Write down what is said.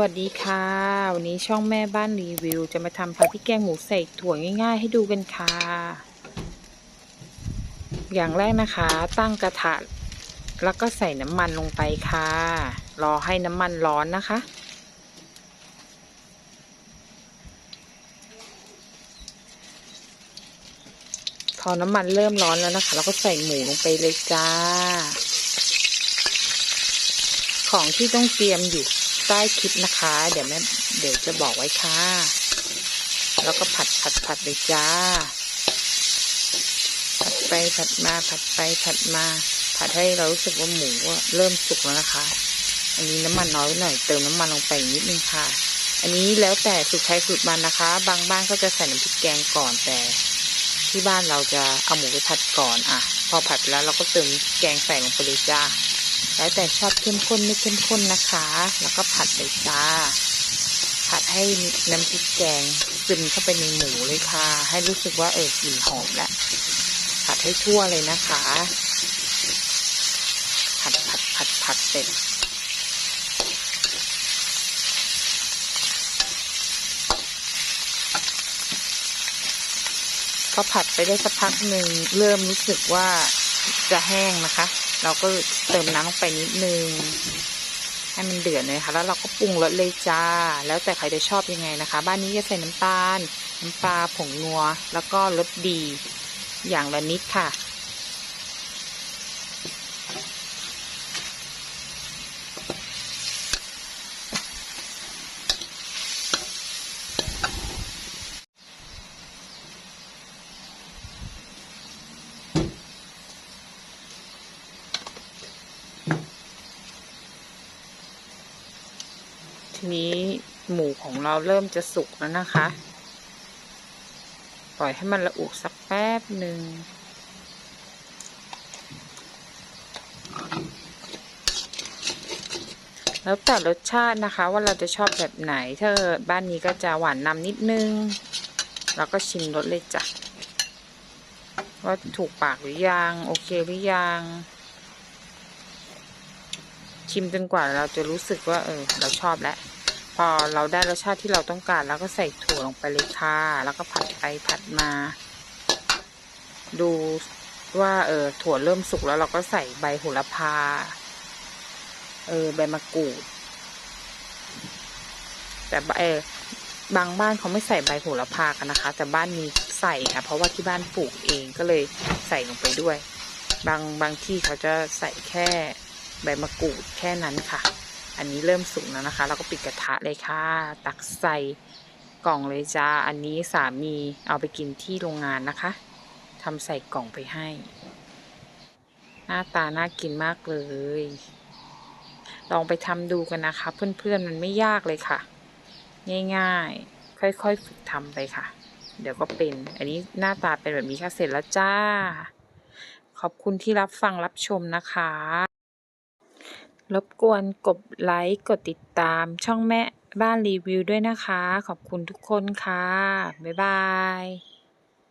วัสดีค่ะ วันนี้ช่องแม่บ้านรีวิว จะมาทำผัดพริกแกงหมูใส่ถั่วง่ายๆ ให้ดูกันค่ะ อย่างแรกนะคะ ตั้งกระทะแล้วก็ใส่น้ำมันลงไปค่ะ รอให้น้ำมันร้อนนะคะ พอน้ำมันเริ่มร้อนแล้วนะคะ เราก็ใส่หมูลงไปเลยจ้า ของที่ต้องเตรียมอยู่ ใต้คลิปนะคะ เดี๋ยวแม่เดี๋ยวจะบอกไว้ค่ะ แล้วก็ผัดผัดผัดเลยจ้า ผัดไปผัดมาผัดไปผัดมา ผัดให้เรารู้สึกว่าหมูเริ่มสุกแล้วนะคะ อันนี้น้ำมันน้อยหน่อยเติมน้ำมันลงไปนิดนึงค่ะ อันนี้แล้วแต่สูตรใครสูตรมันนะคะ บางบ้านก็จะใส่น้ำพริกแกงก่อนแต่ที่บ้านเราจะเอาหมูไปผัดก่อนอะ พอผัดแล้วเราก็เติมแกงใส่ลงไปเลยจ้า แล้วแต่ชอบเข้มข้นไม่เข้มข้นนะคะ แล้วก็ผัดเลยจ้า ผัดให้น้ำพริกแกงซึมเข้าไปในหมูเลยค่ะ ให้รู้สึกว่าเออกลิ่นหอมแล้วผัดให้ทั่วเลยนะคะ ผัดผัดผัดผัดเสร็จพอผัดไปได้สักพักหนึ่งเริ่มรู้สึกว่าจะแห้งนะคะ เราก็เติมน้ำลงไปนิดนึง ให้มันเดือดเลยค่ะ แล้วเราก็ปรุงรสเลยจ้า แล้วแต่ใครจะชอบยังไงนะคะ บ้านนี้จะใส่น้ำตาล น้ำปลาผงนัว แล้วก็รสดี อย่างละนิดค่ะ นี้หมูของเราเริ่มจะสุกแล้วนะคะ ปล่อยให้มันละอุสักแป๊บหนึ่งแล้วแต่รสชาตินะคะว่าเราจะชอบแบบไหนถ้าบ้านนี้ก็จะหวานนำนิดนึงเราก็ชิมรสเลยจ้ะว่าถูกปากหรือยัง โอเคหรือยัง ชิมจนกว่าเราจะรู้สึกว่า เออ เราชอบแล้ว พอเราได้รสชาติที่เราต้องการแล้วก็ใส่ถั่วลงไปเลยค่ะ แล้วก็ผัดไปผัดมา ดูว่าเออถั่วเริ่มสุกแล้วเราก็ใส่ใบโหระพา เออ ใบมะกรูด แต่เออบางบ้านเขาไม่ใส่ใบโหระพากันนะคะ แต่บ้านนี้ใส่ค่ะ เพราะว่าที่บ้านปลูกเองก็เลยใส่ลงไปด้วย บางบางที่เขาจะใส่แค่ ใบมะกรูดแค่นั้นค่ะ อันนี้เริ่มสุกแล้วนะคะ เราก็ปิดกระทะเลยค่ะ ตักใส่กล่องเลยจ้า อันนี้สามีเอาไปกินที่โรงงานนะคะทำใส่กล่องไปให้ หน้าตาน่ากินมากเลย ลองไปทำดูกันนะคะ เพื่อนๆมันไม่ยากเลยค่ะ ง่ายๆ ค่อยๆฝึกทำไปค่ะ เดี๋ยวก็เป็น อันนี้หน้าตาเป็นแบบนี้ค่ะเสร็จแล้วจ้า ขอบคุณที่รับฟังรับชมนะคะ รบกวนกดไลค์ กดติดตามช่องแม่บ้านรีวิวด้วยนะคะ ขอบคุณทุกคนค่ะ บ๊ายบาย